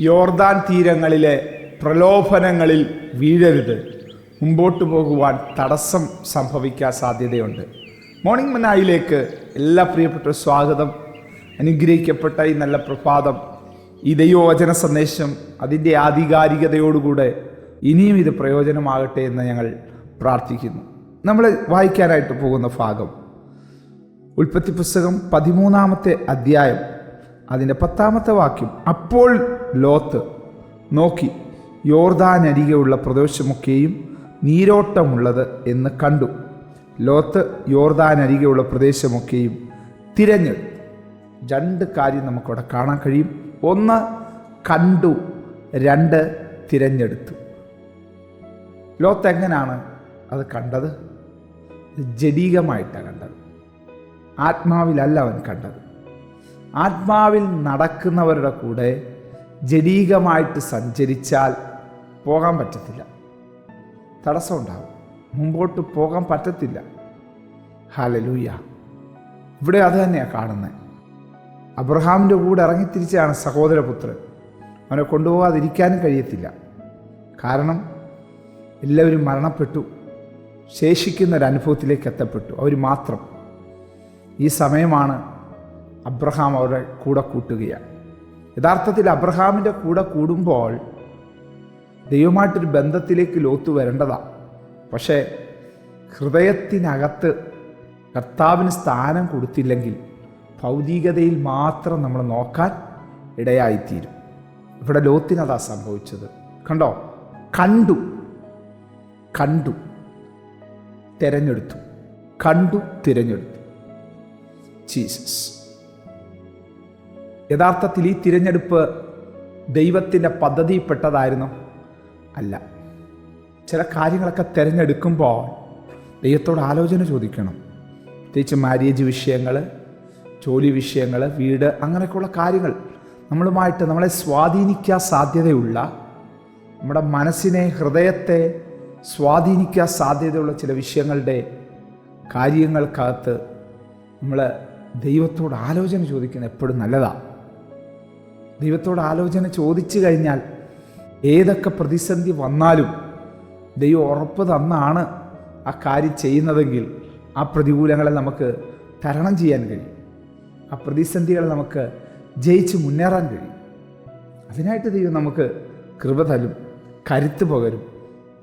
യോർദാൻ തീരങ്ങളിലെ പ്രലോഭനങ്ങളിൽ വീഴരുത്. മുമ്പോട്ട് പോകുവാൻ തടസ്സം സംഭവിക്കാൻ സാധ്യതയുണ്ട്. മോർണിംഗ് മനായിലേക്ക് എല്ലാ പ്രിയപ്പെട്ട സ്വാഗതം. അനുഗ്രഹിക്കപ്പെട്ട ഈ നല്ല പ്രഭാതം ഈ ദൈവവചന സന്ദേശം അതിന്റെ ആധികാരികതയോടുകൂടെ ഇനിയും ഇത് പ്രയോജനമാകട്ടെ എന്ന് ഞങ്ങൾ പ്രാർത്ഥിക്കുന്നു. നമ്മൾ വായിക്കാനായിട്ട് പോകുന്ന ഭാഗം. ഉൽപ്പത്തി പുസ്തകം പതിമൂന്നാമത്തെ അധ്യായം അതിന്റെ പത്താമത്തെ വാക്യം അപ്പോൾ ലോത്ത് നോക്കി യോർദാനരികെയുള്ള പ്രദേശമൊക്കെയും നീരോട്ടമുള്ളത് എന്ന് കണ്ടു. ലോത്ത് യോർദാനരികെയുള്ള പ്രദേശമൊക്കെയും തിരഞ്ഞെടുത്തു രണ്ട് കാര്യം നമുക്കവിടെ കാണാൻ കഴിയും. ഒന്ന് കണ്ടു രണ്ട് തിരഞ്ഞെടുത്തു. ലോത്ത് എങ്ങനെയാണ് അത് കണ്ടത്? ജഡീകമായിട്ടാണ് കണ്ടത്. ആത്മാവിലല്ല അവൻ കണ്ടത്. ആത്മാവിൽ നടക്കുന്നവരുടെ കൂടെ ജഡീകമായിട്ട് സഞ്ചരിച്ചാൽ പോകാൻ പറ്റത്തില്ല. ഉണ്ടാവും. മുമ്പോട്ട് പോകാൻ പറ്റത്തില്ല. ഹാലലൂയ ഇവിടെ അത് തന്നെയാണ് കാണുന്നത് അബ്രഹാമിന്റെ കൂടെ ഇറങ്ങിത്തിരിച്ചാണ് സഹോദരപുത്രൻ. അവനെ കൊണ്ടുപോകാതിരിക്കാനും കഴിയത്തില്ല. കാരണം എല്ലാവരും മരണപ്പെട്ടു. ശേഷിക്കുന്ന ഒരു അനുഭവത്തിലേക്ക് എത്തപ്പെട്ടു. അവർ മാത്രം. ഈ സമയമാണ് അബ്രഹാം അവരുടെ കൂടെ കൂട്ടുകയാണ്. യഥാർത്ഥത്തിൽ അബ്രഹാമിന്റെ കൂടെ കൂടുമ്പോൾ ദൈവമായിട്ടൊരു ബന്ധത്തിലേക്ക് ലോത്ത് വരേണ്ടതാണ് പക്ഷേ ഹൃദയത്തിനകത്ത് കർത്താവിന് സ്ഥാനം കൊടുത്തില്ലെങ്കിൽ ഭൗതികതയിൽ മാത്രം നമ്മൾ നോക്കാൻ ഇടയായിത്തീരും. ഇവിടെ ലോത്തിനതാ സംഭവിച്ചത്. കണ്ടോ? കണ്ടു. കണ്ടു. തിരഞ്ഞെടുത്തു. കണ്ടു തിരഞ്ഞെടുത്തു. ജീസസ്. യഥാർത്ഥത്തിൽ ഈ തിരഞ്ഞെടുപ്പ് ദൈവത്തിന്റെ പദ്ധതിയിൽപ്പെട്ടതായിരുന്നു അല്ല. ചില കാര്യങ്ങളൊക്കെ തിരഞ്ഞെടുക്കുമ്പോൾ ദൈവത്തോട് ആലോചന ചോദിക്കണം. പ്രത്യേകിച്ച് മാര്യേജ് വിഷയങ്ങൾ ജോലി വിഷയങ്ങൾ വീട് അങ്ങനെയൊക്കെയുള്ള കാര്യങ്ങൾ നമ്മളുമായിട്ട് നമ്മളെ സ്വാധീനിക്കാൻ സാധ്യതയുള്ള നമ്മുടെ മനസ്സിനെ ഹൃദയത്തെ സ്വാധീനിക്കാൻ സാധ്യതയുള്ള ചില വിഷയങ്ങളുടെ കാര്യങ്ങൾക്കകത്ത് നമ്മൾ ദൈവത്തോട് ആലോചന ചോദിക്കുന്നത് എപ്പോഴും നല്ലതാണ്. ദൈവത്തോട് ആലോചന ചോദിച്ചു കഴിഞ്ഞാൽ ഏതൊക്കെ പ്രതിസന്ധി വന്നാലും ദൈവം ഉറപ്പ് തന്നാണ് ആ കാര്യം ചെയ്യുന്നതെങ്കിൽ ആ പ്രതികൂലങ്ങളെ നമുക്ക് തരണം ചെയ്യാൻ കഴിയും. ആ പ്രതിസന്ധികളെ നമുക്ക് ജയിച്ച് മുന്നേറാൻ കഴിയും. അതിനായിട്ട് ദൈവം നമുക്ക് കൃപ തരും കരുത്ത് പകരും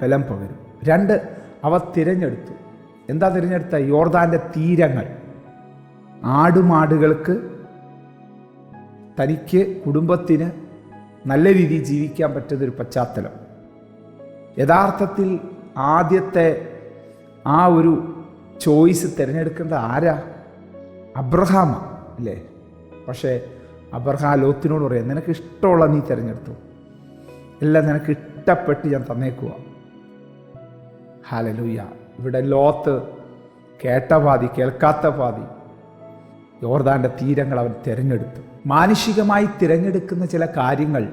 ബലം പകരും. രണ്ട് അവ തിരഞ്ഞെടുത്തു. എന്താ തിരഞ്ഞെടുത്ത? യോർദാന്റെ തീരങ്ങൾ. ആടുമാടുകൾക്ക് തനിക്ക് കുടുംബത്തിന് നല്ല രീതിയിൽ ജീവിക്കാൻ പറ്റുന്നൊരു പശ്ചാത്തലം. യഥാർത്ഥത്തിൽ ആദ്യത്തെ ആ ഒരു ചോയ്സ് തിരഞ്ഞെടുക്കേണ്ട ആരാ? അബ്രഹാമ അല്ലേ? പക്ഷേ അബ്രഹാം ലോത്തിനോട് പറയാം നിനക്ക് ഇഷ്ടമുള്ള നീ തിരഞ്ഞെടുത്തു. എല്ലാം നിനക്ക് ഇഷ്ടപ്പെട്ട് ഞാൻ തന്നേക്കുക ഹാലലൂയ. ഇവിടെ ലോത്ത് കേട്ട പാതി കേൾക്കാത്ത പാതി യോർദാന്റെ തീരങ്ങൾ അവൻ തിരഞ്ഞെടുത്തു. മാനുഷികമായി തിരഞ്ഞെടുക്കുന്ന ചില കാര്യങ്ങൾ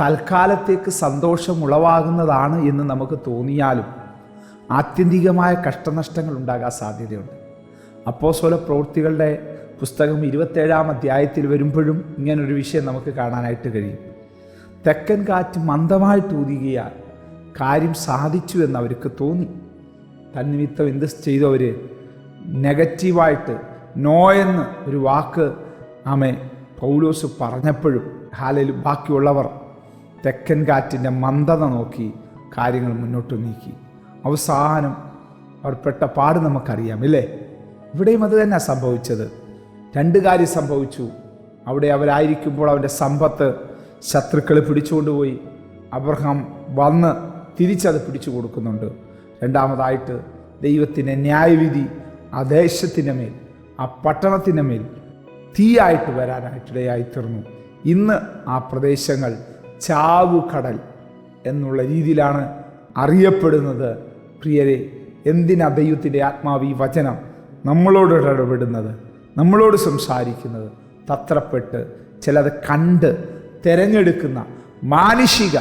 തൽക്കാലത്തേക്ക് സന്തോഷം ഉളവാകുന്നതാണ് എന്ന് നമുക്ക് തോന്നിയാലും ആത്യന്തികമായ കഷ്ടനഷ്ടങ്ങൾ ഉണ്ടാകാൻ സാധ്യതയുണ്ട്. അപ്പോസ്വല പ്രവൃത്തികളുടെ പുസ്തകം ഇരുപത്തേഴാം അധ്യായത്തിൽ വരുമ്പോഴും ഇങ്ങനൊരു വിഷയം നമുക്ക് കാണാനായിട്ട് കഴിയും. തെക്കൻ കാറ്റ് മന്ദമായിട്ട് ഊതികയാൽ കാര്യം സാധിച്ചു എന്ന് അവർക്ക് തോന്നി. തന്നിമിത്തം എന്ത് ചെയ്തു നെഗറ്റീവായിട്ട് നോ എന്ന് ഒരു വാക്ക് ആമെ പൗലോസ് പറഞ്ഞപ്പോഴും ഹാലയിൽ ബാക്കിയുള്ളവർ തെക്കൻ കാറ്റിന്റെ മന്ദത നോക്കി കാര്യങ്ങൾ മുന്നോട്ട് നീക്കി. അവസാനം അവർ പെട്ട പാട് നമുക്കറിയാം ഇല്ലേ? ഇവിടെയും അത് തന്നെ സംഭവിച്ചത്. രണ്ട് കാര്യം സംഭവിച്ചു. അവിടെ അവരായിരിക്കുമ്പോൾ അവന്റെ സമ്പത്ത് ശത്രുക്കൾ പിടിച്ചുകൊണ്ടുപോയി അബ്രഹാം വന്ന് തിരിച്ചത് പിടിച്ചു കൊടുക്കുന്നുണ്ട്. രണ്ടാമതായിട്ട് ദൈവത്തിന്റെ ന്യായവിധി ആ ദേശത്തിന്റെ മേൽ. ആ പട്ടണത്തിന്റെ മേൽ തീയായിട്ട് വരാനായിട്ടിടയായി തീർന്നു ഇന്ന് ആ പ്രദേശങ്ങൾ ചാവുകടൽ എന്നുള്ള രീതിയിലാണ് അറിയപ്പെടുന്നത്. പ്രിയരെ എന്തിനാ ദൈവത്തിന്റെ ആത്മാവ് ഈ വചനം നമ്മളോട് ഇടപെടുന്നത് നമ്മളോട് സംസാരിക്കുന്നത്? തത്രപ്പെട്ട് ചിലത് കണ്ട് തിരഞ്ഞെടുക്കുന്ന മാനുഷിക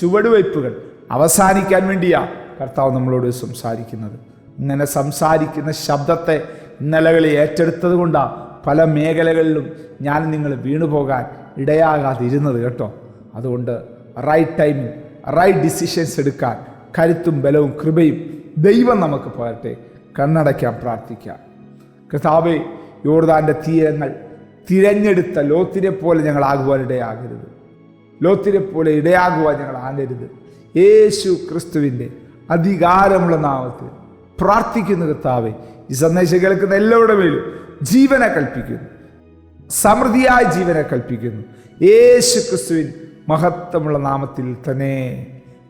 ചുവടുവയ്പ്പുകൾ അവസാനിക്കാൻ വേണ്ടിയാ കർത്താവ് നമ്മളോട് സംസാരിക്കുന്നത്. ഇങ്ങനെ സംസാരിക്കുന്ന ശബ്ദത്തെ ഇന്നലകളിൽ ഏറ്റെടുത്തത് കൊണ്ടാണ് പല മേഖലകളിലും ഞാൻ നിങ്ങൾ വീണു പോകാൻ ഇടയാകാതിരുന്നത് കേട്ടോ. അതുകൊണ്ട് റൈറ്റ് ടൈമിൽ റൈറ്റ് ഡിസിഷൻസ് എടുക്കാൻ കരുത്തും ബലവും കൃപയും ദൈവം നമുക്ക് പോരട്ടെ. കണ്ണടയ്ക്കാൻ പ്രാർത്ഥിക്കാം. കർത്താവെ യോർദാന്റെ തീരങ്ങൾ തിരഞ്ഞെടുത്ത ലോത്തിനെ പോലെ ഞങ്ങൾ ആകുവാൻ ഇടയാകരുത്. ലോത്തിനെ പോലെ ഇടയാകുവാൻ ഞങ്ങൾ ആകരുത്. യേശു ക്രിസ്തുവിന്റെ അധികാരമുള്ള നാമത്തിൽ പ്രാർത്ഥിക്കുന്ന കർത്താവെ. ഈ സന്ദേശം കേൾക്കുന്ന എല്ലാവരുടെ മേലും ജീവനെ കൽപ്പിക്കുന്നു. സമൃദ്ധിയായ ജീവനെ കൽപ്പിക്കുന്നു. യേശു ക്രിസ്തുവിൻ മഹത്വമുള്ള നാമത്തിൽ തന്നെ.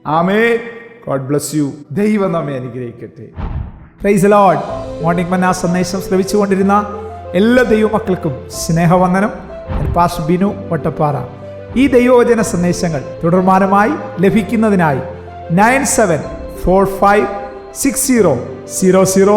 ആമേ ഗോഡ് ബ്ലസ് യു ദൈവം നമ്മെ അനുഗ്രഹിക്കട്ടെ. പ്രൈസ് ലോഡ് മോർണിംഗ് മന്ന സന്ദേശം ശ്രവിച്ചുകൊണ്ടിരുന്ന എല്ലാ ദൈവമക്കൾക്കും സ്നേഹവന്ദനം. പാസ് ബിനു വട്ടപ്പാറ ഈ ദൈവവചന സന്ദേശങ്ങൾ തുടർമാനമായി ലഭിക്കുന്നതിനായി nine seven four five six zero zero zero